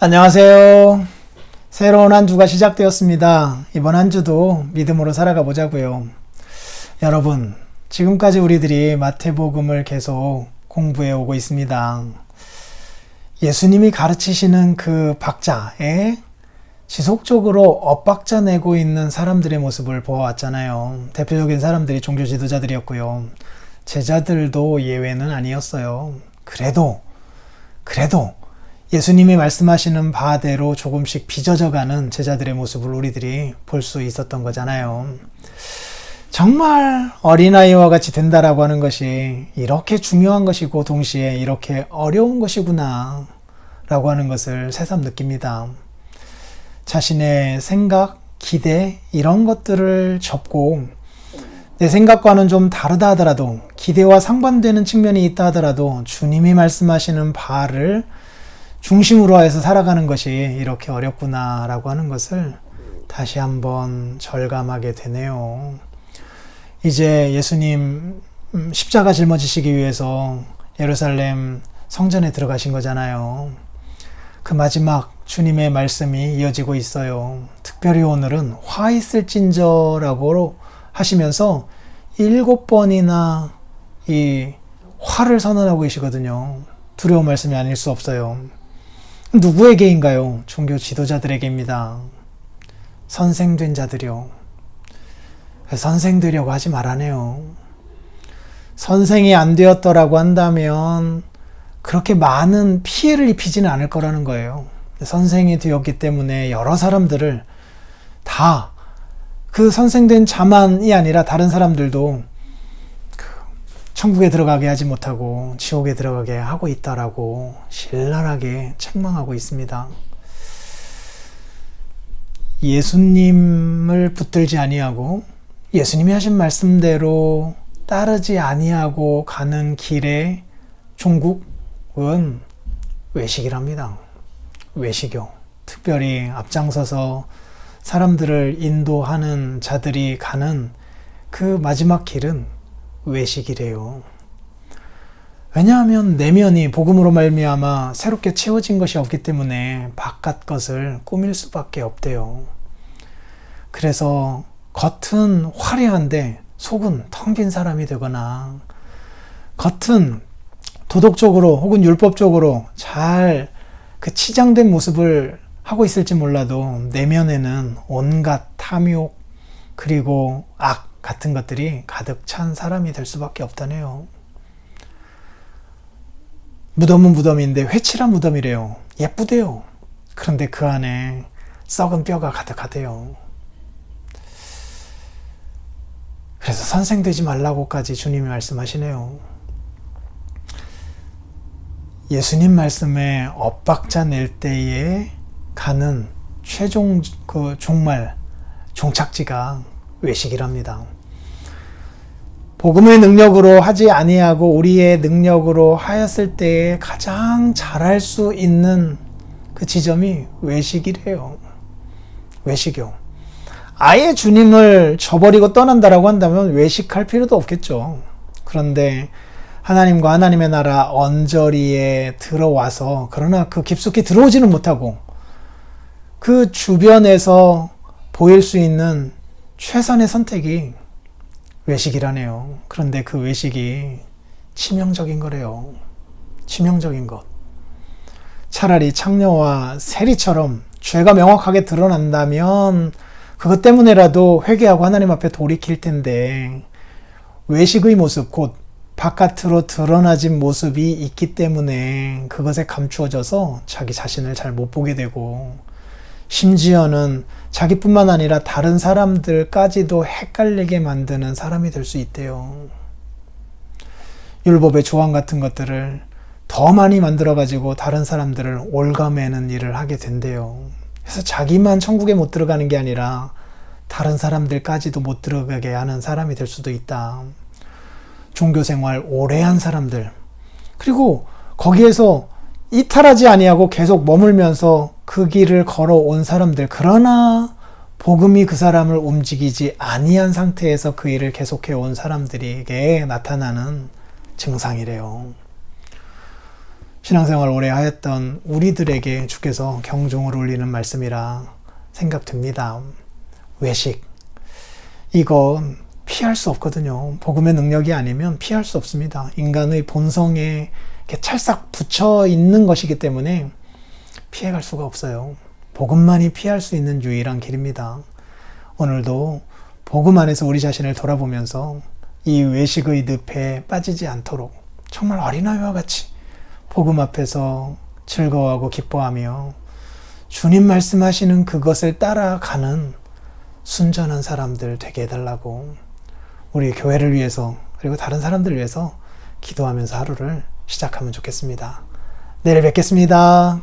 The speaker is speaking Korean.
안녕하세요. 새로운 한 주가 시작되었습니다. 이번 한 주도 믿음으로 살아가 보자고요. 여러분, 지금까지 우리들이 마태복음을 계속 공부해 오고 있습니다. 예수님이 가르치시는 그 박자에 지속적으로 엇박자 내고 있는 사람들의 모습을 보아왔잖아요. 대표적인 사람들이 종교 지도자들이었고요. 제자들도 예외는 아니었어요. 그래도, 그래도 예수님이 말씀하시는 바대로 조금씩 빚어져가는 제자들의 모습을 우리들이 볼 수 있었던 거잖아요. 정말 어린아이와 같이 된다라고 하는 것이 이렇게 중요한 것이고 동시에 이렇게 어려운 것이구나 라고 하는 것을 새삼 느낍니다. 자신의 생각, 기대, 이런 것들을 접고 내 생각과는 좀 다르다 하더라도 기대와 상반되는 측면이 있다 하더라도 주님이 말씀하시는 바를 중심으로 해서 살아가는 것이 이렇게 어렵구나라고 하는 것을 다시 한번 절감하게 되네요. 이제 예수님 음, 십자가 짊어지시기 위해서 예루살렘 성전에 들어가신 거잖아요. 그 마지막 주님의 말씀이 이어지고 있어요. 특별히 오늘은 화 있을진저라고 하시면서 일곱 번이나 이 화를 선언하고 계시거든요. 두려운 말씀이 아닐 수 없어요. 누구에게인가요? 종교 지도자들에게입니다. 선생된 자들이요. 선생 되려고 하지 말아네요. 선생이 안 되었더라고 한다면 그렇게 많은 피해를 입히지는 않을 거라는 거예요. 선생이 되었기 때문에 여러 사람들을 다 그 선생된 자만이 아니라 다른 사람들도 그 천국에 들어가게 하지 못하고 지옥에 들어가게 하고 있다라고 신랄하게 책망하고 있습니다. 예수님을 붙들지 아니하고 예수님이 하신 말씀대로 따르지 아니하고 가는 길에 종국은 외식이랍니다. 외식요. 특별히 앞장서서 사람들을 인도하는 자들이 가는 그 마지막 길은 외식이래요. 왜냐하면 내면이 복음으로 말미암아 새롭게 채워진 것이 없기 때문에 바깥 것을 꾸밀 수밖에 없대요. 그래서 겉은 화려한데 속은 텅 빈 사람이 되거나 겉은 도덕적으로 혹은 율법적으로 잘 그 치장된 모습을 하고 있을지 몰라도 내면에는 온갖 탐욕 그리고 악 같은 것들이 가득 찬 사람이 될 수밖에 없다네요. 무덤은 무덤인데 회칠한 무덤이래요. 예쁘대요. 그런데 그 안에 썩은 뼈가 가득하대요. 그래서 선생 되지 말라고까지 주님이 말씀하시네요. 예수님 말씀에 엇박자 낼 때에 가는 최종 그 종말 종착지가 외식이랍니다. 복음의 능력으로 하지 아니하고 우리의 능력으로 하였을 때에 가장 잘할 수 있는 그 지점이 외식이래요. 외식이요. 아예 주님을 저버리고 떠난다라고 한다면 외식할 필요도 없겠죠. 그런데 하나님과 하나님의 나라 언저리에 들어와서 그러나 그 깊숙이 들어오지는 못하고 그 주변에서 보일 수 있는 최선의 선택이 외식이라네요. 그런데 그 외식이 치명적인 거래요. 치명적인 것. 차라리 창녀와 세리처럼 죄가 명확하게 드러난다면 그것 때문에라도 회개하고 하나님 앞에 돌이킬 텐데 외식의 모습 곧 바깥으로 드러나진 모습이 있기 때문에 그것에 감추어져서 자기 자신을 잘 못 보게 되고 심지어는 자기뿐만 아니라 다른 사람들까지도 헷갈리게 만드는 사람이 될 수 있대요. 율법의 조항 같은 것들을 더 많이 만들어가지고 다른 사람들을 올가매는 일을 하게 된대요. 그래서 자기만 천국에 못 들어가는 게 아니라 다른 사람들까지도 못 들어가게 하는 사람이 될 수도 있다. 종교 생활 오래 한 사람들. 그리고 거기에서 이탈하지 아니하고 계속 머물면서 그 길을 걸어온 사람들. 그러나 복음이 그 사람을 움직이지 아니한 상태에서 그 일을 계속해 온 사람들에게 나타나는 증상이래요. 신앙생활 오래 하였던 우리들에게 주께서 경종을 울리는 말씀이라 생각됩니다. 외식. 이건 피할 수 없거든요. 복음의 능력이 아니면 피할 수 없습니다. 인간의 본성에 찰싹 붙여 있는 것이기 때문에 피해갈 수가 없어요. 복음만이 피할 수 있는 유일한 길입니다. 오늘도 복음 안에서 우리 자신을 돌아보면서 이 외식의 늪에 빠지지 않도록 정말 어린아이와 같이 복음 앞에서 즐거워하고 기뻐하며 주님 말씀하시는 그것을 따라가는 순전한 사람들 되게 해달라고 우리 교회를 위해서 그리고 다른 사람들 위해서 기도하면서 하루를 시작하면 좋겠습니다. 내일 뵙겠습니다.